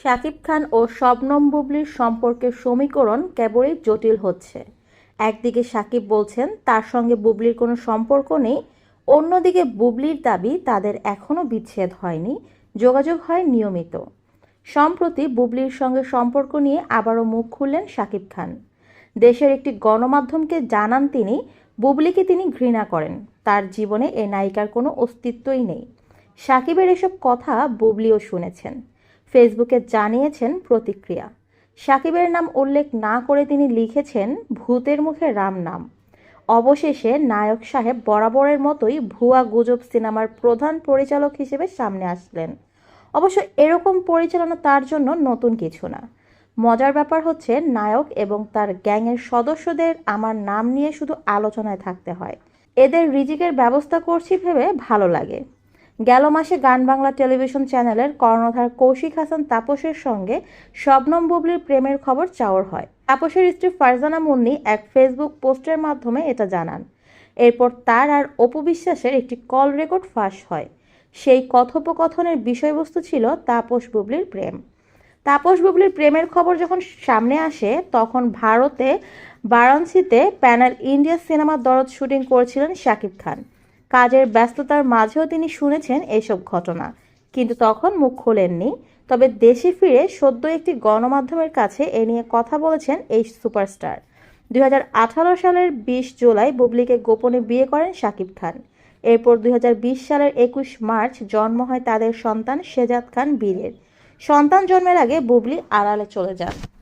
শাকিব খান ও শবনম বুবলির সম্পর্কের সমীকরণ কেবলই জটিল হচ্ছে। একদিকে শাকিব বলছেন, তার সঙ্গে বুবলির কোনো সম্পর্ক নেই, অন্যদিকে বুবলির দাবি তাদের এখনও বিচ্ছেদ হয়নি, যোগাযোগ হয় নিয়মিত। সম্প্রতি বুবলির সঙ্গে সম্পর্ক নিয়ে আবারও মুখ খুললেন শাকিব খান। দেশের একটি গণমাধ্যমকে জানান তিনি, বুবলিকে তিনি ঘৃণা করেন, তার জীবনে এ নায়িকার কোনো অস্তিত্বই নেই। সাকিবের এসব কথা বুবলিও শুনেছেন। ফেসবুকে জানিয়েছেন প্রতিক্রিয়া। সাকিবের নাম উল্লেখ না করে তিনি লিখেছেন ভূতের মুখে রাম নাম। অবশেষে নায়ক সাহেব বরাবরের মতোই ভুয়া গুজব সিনেমার প্রধান পরিচালক হিসেবে সামনে আসলেন। অবশ্য এরকম পরিচালনা তার জন্য নতুন কিছু না। মজার ব্যাপার হচ্ছে নায়ক এবং তার গ্যাংয়ের সদস্যদের আমার নাম নিয়ে শুধু আলোচনায় থাকতে হয়। এদের রিজিকের ব্যবস্থা করছি ভেবে ভালো লাগে। গেল মাসে গান বাংলা টেলিভিশন চ্যানেলের কর্ণধার কৌশিক হাসান তাপসের সঙ্গে শবনম বুবলির প্রেমের খবর চাওয়ার হয়। তাপসের স্ত্রী ফারজানা মুন্নি এক ফেসবুক পোস্টের মাধ্যমে এটা জানান। এরপর তার আর অপু বিশ্বাসের একটি কল রেকর্ড ফাঁস হয়। সেই কথোপকথনের বিষয়বস্তু ছিল তাপস বুবলির প্রেম। তাপস বুবলির প্রেমের খবর যখন সামনে আসে, তখন ভারতে বারাণসীতে প্যানেল ইন্ডিয়া সিনেমার দরদ শুটিং করেছিলেন শাকিব খান। কাজের ব্যস্ততার মাঝেও তিনি শুনেছেন এসব ঘটনা। কিন্তু তখন মুখ খোলেননি। তবে দেশে ফিরে সদ্য একটি গণমাধ্যমের কাছে এ নিয়ে কথা বলেছেন এই সুপারস্টার। দুই হাজার আঠারো সালের বিশ জুলাই বুবলিকে গোপনে বিয়ে করেন শাকিব খান। এরপর দুই হাজার বিশ সালের একুশ মার্চ জন্ম হয় তাদের সন্তান শেজাদ খান বীরের। সন্তান জন্মের আগে বুবলি আড়ালে চলে যান।